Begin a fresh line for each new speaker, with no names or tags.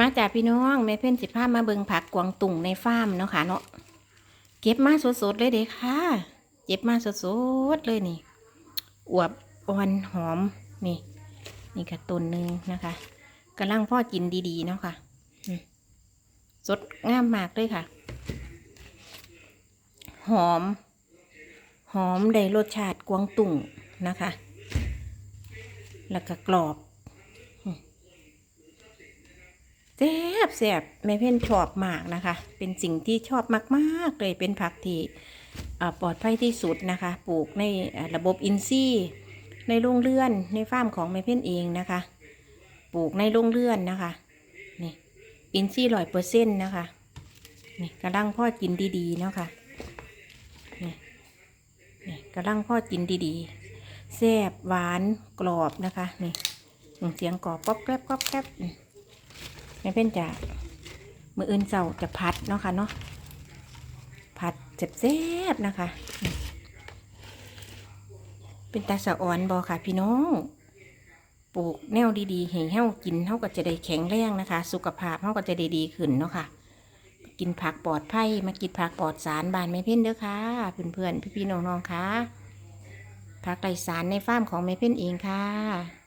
มาจากพี่น้องแม่เพื่อนสิพามาเบิงผักกวางตุ่งในฟาร์มเนาะค่ะเนาะเก็บมาสดๆเลยเด้ค่ะเก็บมาสดๆเลยนี่อวบอ่อนหอมนี่นี่ค่ะต้นหนึ่งนะคะกำลังพ่อกินดีๆเนาะค่ะสดงามมากเลยค่ะ หอม หอมได้รสชาติกวางตุ่งนะคะ แล้วก็กรอบ แซ่บแซ่บแม่เพ่นชอบมากนะคะ เป็นสิ่งที่ชอบมากๆเลยเป็นผักที่ปลอดภัยที่สุดนะคะ ปลูกในระบบอินทรีย์ในโรงเรือนในฟาร์มของแม่เพ่นเองนะคะ ปลูกในโรงเรือนนะคะนี่อินทรีย์ร้อยเปอร์เซ็นต์นะคะนี่กระลังพ่อกินดีๆเนาะค่ะนี่นี่กระลังพ่อกินดีๆแซ่บหวานกรอบนะคะนี่เสียงกรอบก๊อบแกรบก๊อบแกรบ มแม่เพ่นจะมืออื่นเสาจะพัดเนาะค่ะเนาะพัดเจ็บแซ่บนะคะ เป็นตาสะอ่อนบอค่ะ พี่น้องปลูกแนวดีๆให้เฮากินเฮาก็จะได้แข็งแรงนะคะ สุขภาพเฮาก็จะได้ดีขึ้นเนาะค่ะ กินผักปลอดภัยมากินผักปลอดสารบานแม่เพ่นเด้อค่ะเพื่อนๆพี่ๆน้องๆค่ะผักไร้สารในฟาร์มของแม่เพ่นเองค่ะ